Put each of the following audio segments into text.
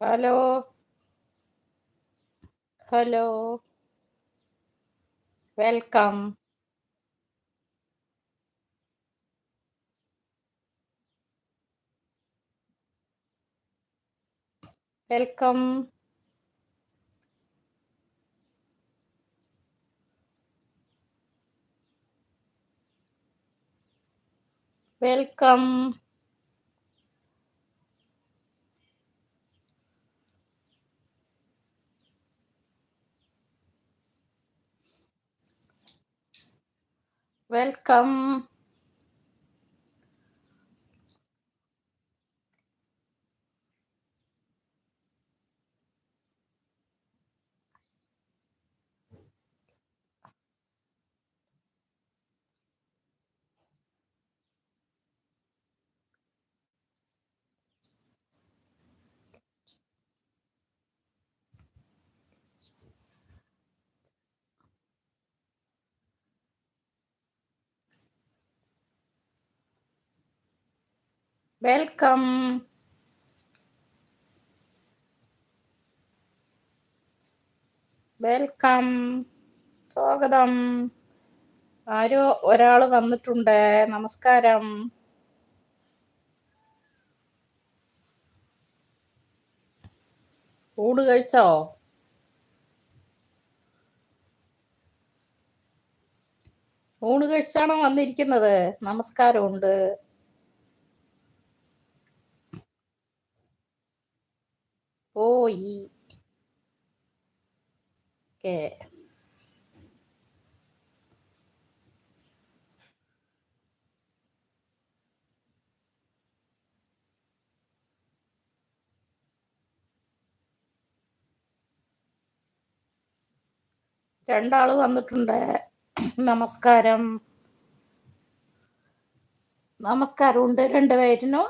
Hello hello welcome welcome welcome welcome welcome welcome സ്വാഗതം. ആരോ ഒരാൾ വന്നിട്ടുണ്ട്. നമസ്കാരം. ഊണ് കഴിച്ചോ? ഊണ് കഴിച്ചാണോ വന്നിരിക്കുന്നത്? നമസ്കാരമുണ്ട്. പോയി ഓക്കെ രണ്ടാൾ വന്നിട്ടുണ്ട്. നമസ്കാരം. നമസ്കാരമുണ്ട്. രണ്ടുപേരിനും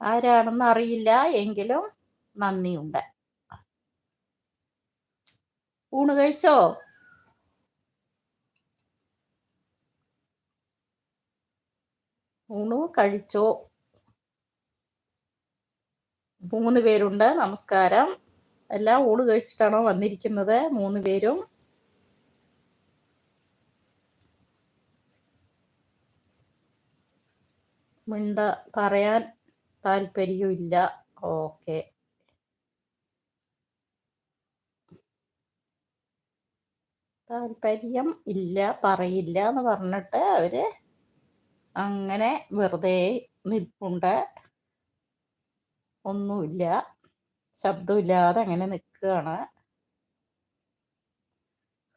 ആരാണെന്ന് അറിയില്ല എങ്കിലും നന്ദിയുണ്ട്. ഊണ് കഴിച്ചോ? ഊണ് കഴിച്ചോ? മൂന്ന് പേരുണ്ട്. നമസ്കാരം. എല്ലാം ഊണ് കഴിച്ചിട്ടാണോ വന്നിരിക്കുന്നത്? മൂന്ന് പേരും. മിണ്ട പറയാൻ താല്പര്യമില്ല ഓക്കെ. താല്പര്യം ഇല്ല പറയില്ല എന്ന് പറഞ്ഞിട്ട് അവർ അങ്ങനെ വെറുതെ നിൽപ്പുണ്ട്. ഒന്നുമില്ല. ശബ്ദമില്ലാതെ അങ്ങനെ നിൽക്കുകയാണ്.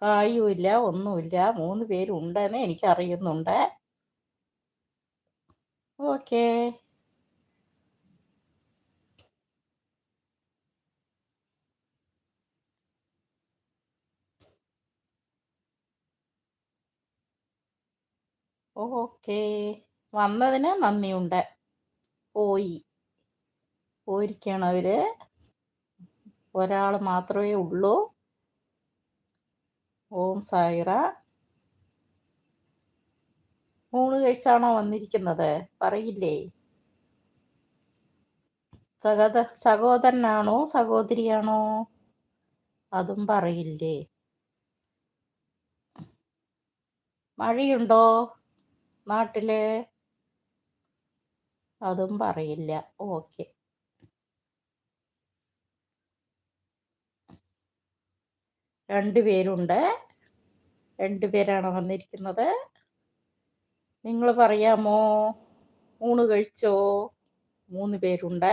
കായുമില്ല ഒന്നുമില്ല. മൂന്ന് പേരുണ്ടെന്ന് എനിക്കറിയുന്നുണ്ട്. ഓക്കേ. ഓക്കേ. വന്നതിന് നന്ദിയുണ്ട്. പോയി. പോയിരിക്കണം അവർ. ഒരാൾ മാത്രമേ ഉള്ളൂ. ഓം സായിറ. ഊണ് കഴിച്ചാണോ വന്നിരിക്കുന്നത്? പറയില്ലേ? സഹോദ സഹോദരനാണോ? സഹോദരിയാണോ? അതും പറയില്ലേ? മഴയുണ്ടോ? നാട്ടിൽ? അതും പറയില്ല. ഓക്കെ. രണ്ടുപേരുണ്ട് രണ്ടുപേരാണ് വന്നിരിക്കുന്നത്. നിങ്ങൾ പറയാമോ? ഊണ് കഴിച്ചോ? മൂന്ന് പേരുണ്ട്.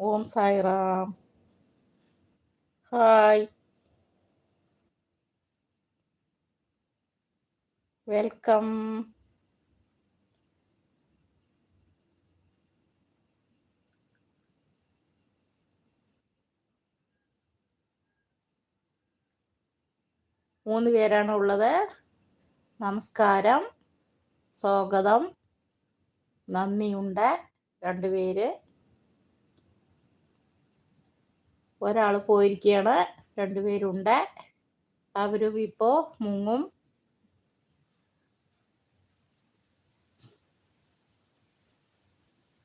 ഓം സായിറാം. ഹായ്. വെൽക്കം മൂന്ന് പേരാണ് ഉള്ളത്. നമസ്കാരം. സ്വാഗതം. നന്ദിയുണ്ട് രണ്ടുപേര് ഒരാൾ പോയിരിക്കുകയാണ് രണ്ടുപേരുണ്ട് അവരും ഇപ്പോൾ മുങ്ങും.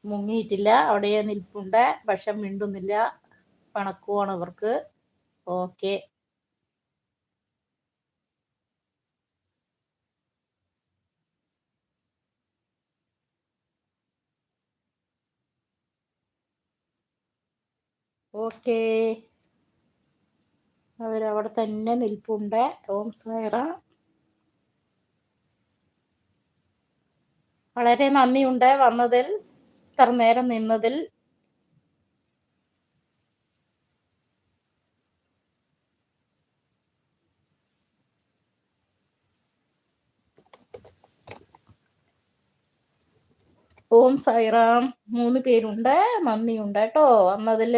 മുങ്ങിയിട്ടില്ല. അവിടെ നിൽപ്പുണ്ട്. പക്ഷെ മിണ്ടുന്നില്ല. പണക്കുവാണ് അവർക്ക്. ഓക്കെ. ഓക്കെ. അവരവിടെ തന്നെ നിൽപ്പുണ്ട്. ഓം സായറ വളരെ നന്ദിയുണ്ട് വന്നതിൽ. ഇത്ര നേരം നിന്നതിൽ ഓം സൈറാം മൂന്ന് പേരുണ്ട്. നന്ദിയുണ്ട് കേട്ടോ. അന്നതിൽ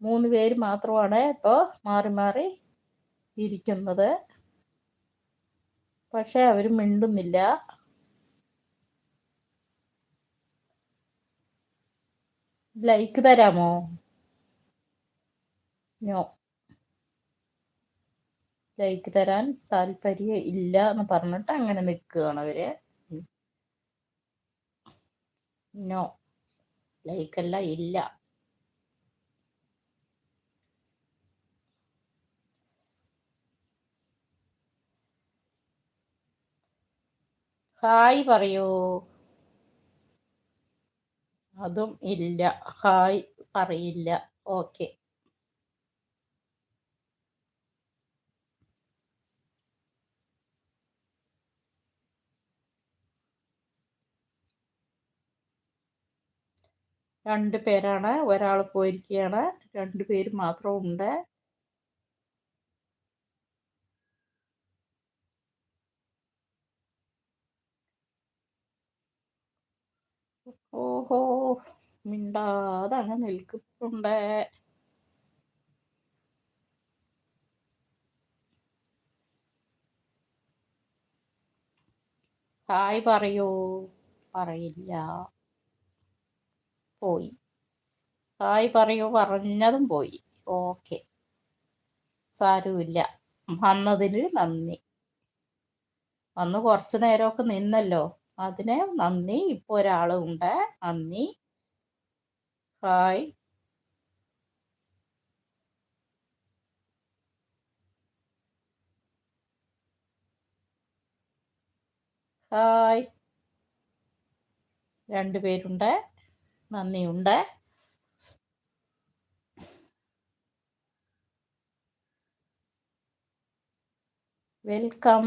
മൂന്ന് പേര് മാത്രമാണ് ഇപ്പോ മാറി മാറി ഇരിക്കുന്നത്. പക്ഷെ അവർ മിണ്ടുന്നില്ല. ലൈക്ക് തരാമോ? നോ. ലൈക്ക് തരാൻ താല്പര്യം ഇല്ല എന്ന് പറഞ്ഞിട്ട് അങ്ങനെ നിൽക്കുകയാണ് അവർ. നോ. ലൈക്കല്ല ഇല്ല. ഹായ് പറയൂ. അതും ഇല്ല. ഹായ് പറയില്ല. ഓക്കെ. രണ്ട് പേരാണ്. ഒരാൾ പോയിരിക്കുകയാണ്. രണ്ട് പേര് മാത്രം ഉണ്ട് ഓഹോ. മിണ്ടാതെ അങ്ങ് നിൽക്കുന്നുണ്ട്. ഹായ് പറയൂ. പറയില്ല. പോയി. ഹായ് പറയൂ. പറഞ്ഞതും പോയി. ഓക്കെ. സാരമില്ല. വന്നതിന് നന്ദി. വന്ന് കുറച്ചു നേരമൊക്കെ നിന്നല്ലോ. അതിന് നന്ദി. ഇപ്പോൾ ഒരാളുണ്ട് നന്ദി. ഹായ് ഹായ് രണ്ടുപേരുണ്ട് നന്ദിയുണ്ട്. വെൽക്കം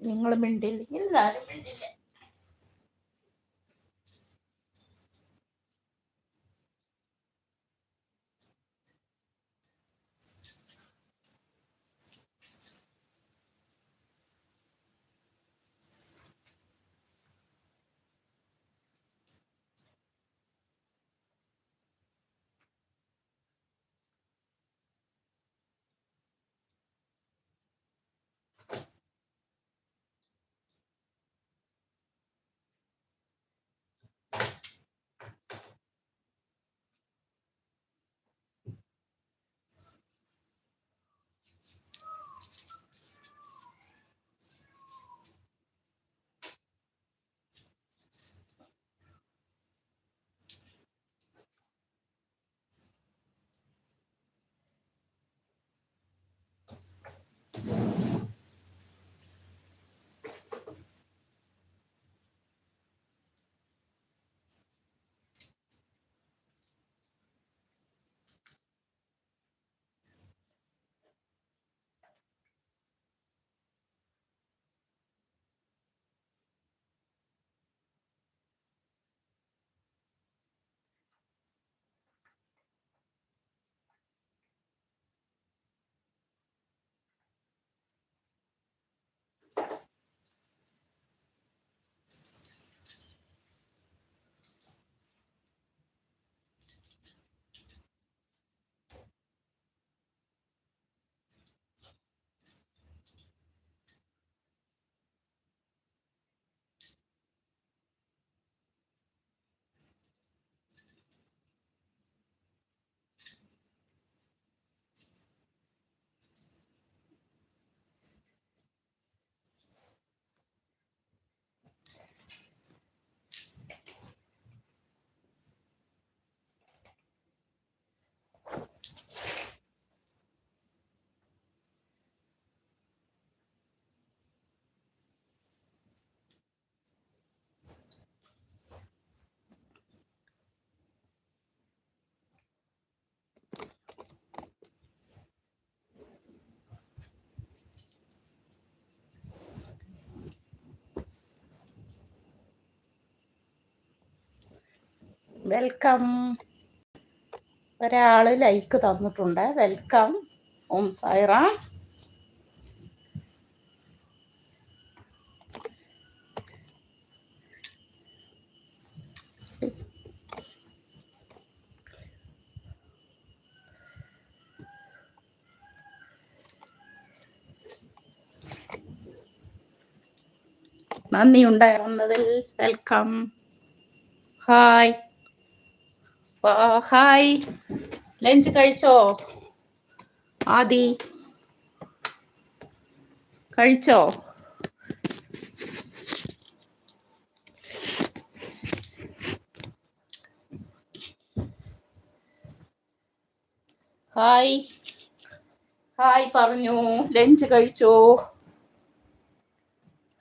നിങ്ങൾ മിണ്ടില്ലെങ്കിൽ ഞാനും മിണ്ടില്ല വെൽക്കം ഒരാൾ ലൈക്ക് തന്നിട്ടുണ്ട്. വെൽക്കം ഓം സൈറ നന്ദി ഉണ്ടായിരുന്നതിൽ. Welcome hi hi. ലഞ്ച് കഴിച്ചോ? ആദി. കഴിച്ചോ? ഹായ്. ഹായ് പറഞ്ഞു. ലഞ്ച് കഴിച്ചോ?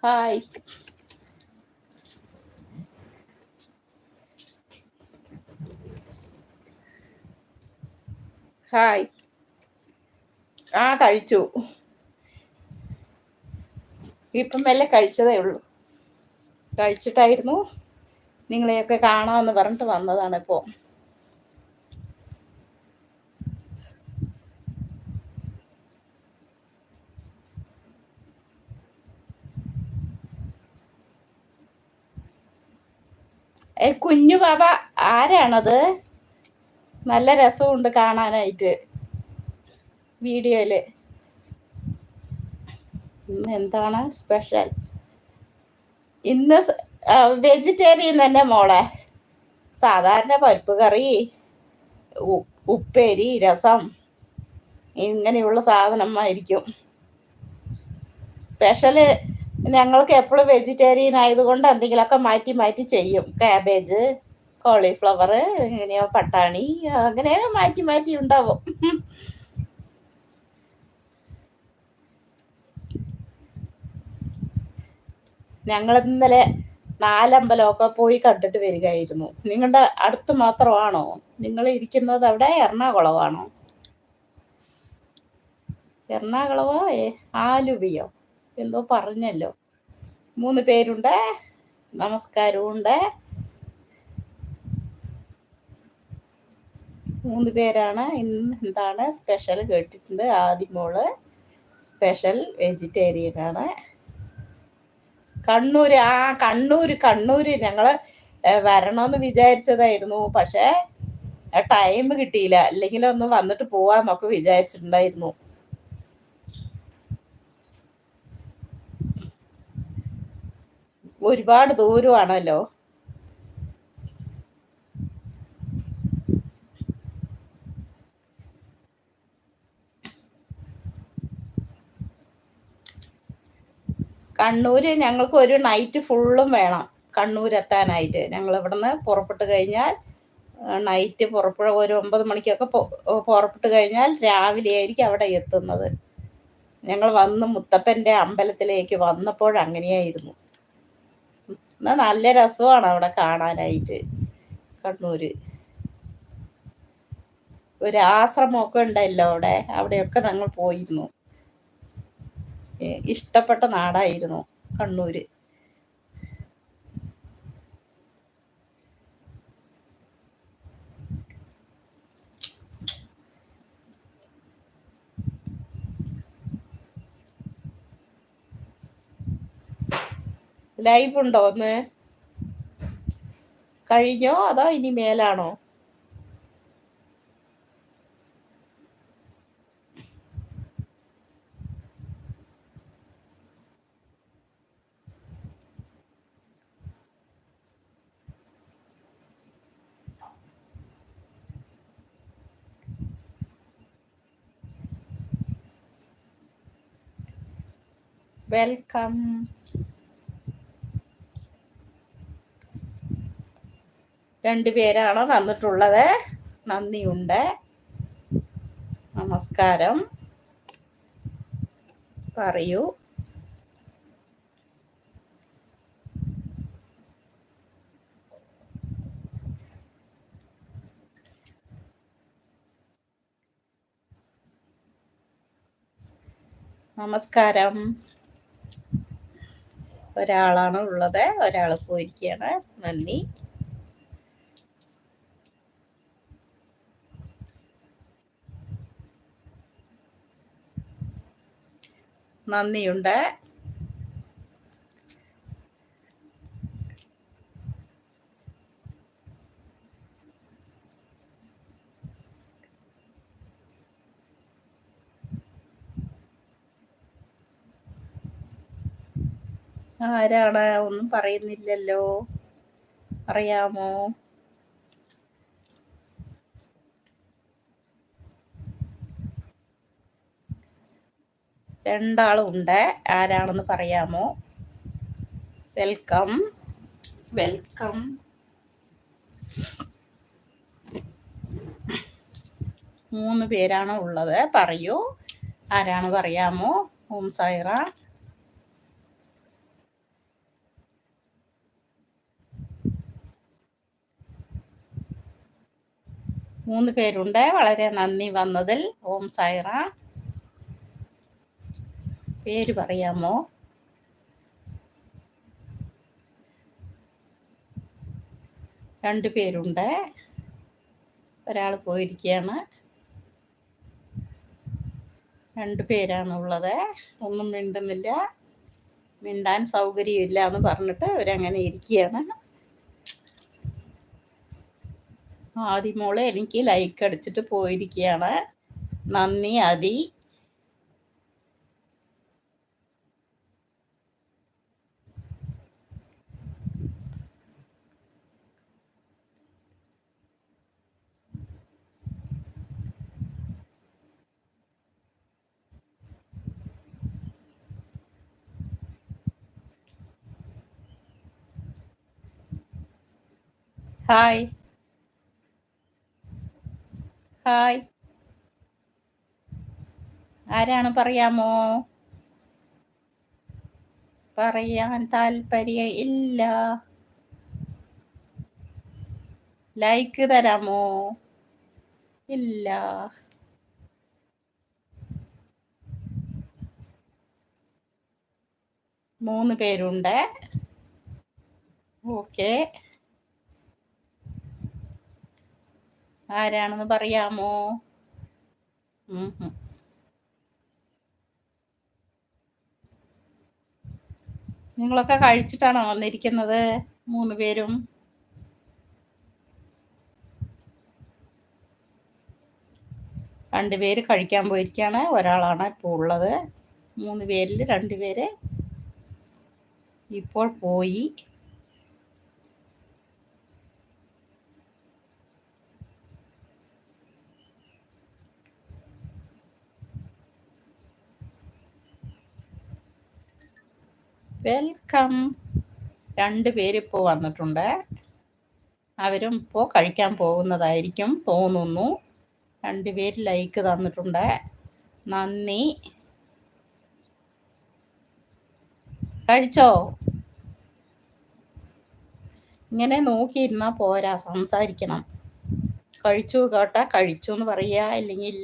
ഹായ്. ഹായ് ആ കഴിച്ചു. ഇപ്പം മെല്ലെ കഴിച്ചതേ ഉള്ളൂ. കഴിച്ചിട്ടായിരുന്നു നിങ്ങളെയൊക്കെ കാണാമെന്ന് പറഞ്ഞിട്ട് വന്നതാണ് ഇപ്പോൾ കുഞ്ഞു ബാബ ആരാണത്? നല്ല രസമുണ്ട് കാണാനായിട്ട് വീഡിയോയിൽ. ഇന്ന് എന്താണ് സ്പെഷ്യൽ? ഇന്ന് വെജിറ്റേറിയൻ തന്നെ മോളെ. സാധാരണ പരിപ്പ് കറി ഉപ്പേരി രസം ഇങ്ങനെയുള്ള സാധനമായിരിക്കും. സ്പെഷ്യൽ ഞങ്ങൾക്ക് എപ്പോഴും വെജിറ്റേറിയൻ ആയതുകൊണ്ട് എന്തെങ്കിലുമൊക്കെ മാറ്റി മാറ്റി ചെയ്യും. കാബേജ് കോളിഫ്ലവർ എങ്ങനെയോ പട്ടാണി അങ്ങനെ മാറ്റി മാറ്റി ഉണ്ടാവും. ഞങ്ങൾ ഇന്നലെ നാലമ്പലമൊക്കെ പോയി കണ്ടിട്ട് വരികയായിരുന്നു. നിങ്ങളുടെ അടുത്ത് മാത്രമാണോ? നിങ്ങൾ ഇരിക്കുന്നത് അവിടെ എറണാകുളമാണോ? എറണാകുളമോ? ആലുവിയോ? എന്തോ പറഞ്ഞല്ലോ. മൂന്ന് പേരുണ്ട്. നമസ്കാരമുണ്ട്. മൂന്ന് പേരാണ്. ഇന്ന് എന്താണ്? സ്പെഷ്യൽ കേട്ടിട്ടുണ്ട് ആദ്യമോൾ സ്പെഷ്യൽ വെജിറ്റേറിയൻ ആണ്. കണ്ണൂർ ആ കണ്ണൂർ കണ്ണൂർ ഞങ്ങൾ വരണമെന്ന് വിചാരിച്ചതായിരുന്നു. പക്ഷേ ടൈം കിട്ടിയില്ല. അല്ലെങ്കിൽ ഒന്ന് വന്നിട്ട് പോവാന്നൊക്കെ വിചാരിച്ചിട്ടുണ്ടായിരുന്നു. ഒരുപാട് ദൂരമാണല്ലോ. കണ്ണൂർ ഞങ്ങൾക്ക് ഒരു നൈറ്റ് ഫുള്ളും വേണം. കണ്ണൂർ എത്താനായിട്ട്. ഞങ്ങൾ ഇവിടുന്ന് പുറപ്പെട്ട് കഴിഞ്ഞാൽ നൈറ്റ് പുറപ്പെടുക ഒരു ഒമ്പത് മണിക്കൊക്കെ പുറപ്പെട്ട് കഴിഞ്ഞാൽ രാവിലെ ആയിരിക്കും അവിടെ എത്തുന്നത്. ഞങ്ങൾ വന്ന് മുത്തപ്പന്റെ അമ്പലത്തിലേക്ക് വന്നപ്പോൾ അങ്ങനെയായിരുന്നു. എന്നാൽ നല്ല രസമാണ് അവിടെ കാണാനായിട്ട് കണ്ണൂർ ഒരു ആശ്രമമൊക്കെ ഉണ്ടല്ലോ അവിടെ. അവിടെയൊക്കെ ഞങ്ങൾ പോയിരുന്നു. ഇഷ്ടപ്പെട്ട നാടായിരുന്നു കണ്ണൂര്. ലൈവ് ഉണ്ടോ ഒന്ന്? കഴിഞ്ഞോ? അതോ ഇനി മേലാണോ? വെൽക്കം രണ്ടുപേരാണ് വന്നിട്ടുള്ളത് നന്ദിയുണ്ട്. നമസ്കാരം. പറയൂ. നമസ്കാരം. ഒരാളാണ് ഉള്ളത്. ഒരാൾ പോയിരിക്കുകയാണ് നന്ദി. നന്ദിയുണ്ട്. ആരാണ് ഒന്നും പറയുന്നില്ലല്ലോ. അറിയാമോ? രണ്ടാളും ഉണ്ട് ആരാണെന്ന് പറയാമോ? വെൽക്കം. വെൽക്കം. മൂന്ന് പേരാണ് ഉള്ളത്? പറയൂ. ആരാണ് പറയാമോ ഓം സൈറ മൂന്ന് പേരുണ്ട്. വളരെ നന്ദി വന്നതിൽ. ഓം സൈറ പേര് പറയാമോ? രണ്ട് പേരുണ്ട്. ഒരാൾ പോയിരിക്കുകയാണ്. രണ്ടു പേരാണുള്ളത് ഒന്നും മിണ്ടുന്നില്ല. മിണ്ടാൻ സൗകര്യമില്ല എന്ന് പറഞ്ഞിട്ട് അവരങ്ങനെ ഇരിക്കുകയാണ്. ആദ്യമോളെ എനിക്ക് ലൈക്ക് അടിച്ചിട്ട് പോയിരിക്കുകയാണ് നന്ദി അതി ഹായ് ഹായ്. ആരാണ് പറയാമോ? പറയാൻ താല്പര്യം ഇല്ല. ലൈക്ക് തരാമോ? ഇല്ല. മൂന്ന് പേരുണ്ട്. ഓക്കെ ആരാണെന്ന് പറയാമോ? നിങ്ങളൊക്കെ കഴിച്ചിട്ടാണോ വന്നിരിക്കുന്നത് മൂന്ന് പേരും? രണ്ടുപേര് കഴിക്കാൻ പോയിരിക്കുകയാണ് ഒരാളാണ് ഇപ്പോൾ ഉള്ളത്. മൂന്ന് പേരിൽ രണ്ടുപേര് ഇപ്പോൾ പോയി. വെൽക്കം രണ്ട് പേരിപ്പോൾ വന്നിട്ടുണ്ട്. അവരും ഇപ്പോൾ കഴിക്കാൻ പോകുന്നതായിരിക്കും തോന്നുന്നു. രണ്ട് പേര് ലൈക്ക് തന്നിട്ടുണ്ട്. നന്ദി. കഴിച്ചോ? ഇങ്ങനെ നോക്കിയിരുന്നാൽ പോരാ സംസാരിക്കണം. കഴിച്ചു കേട്ടാ കഴിച്ചു എന്ന് പറയുക അല്ലെങ്കിൽ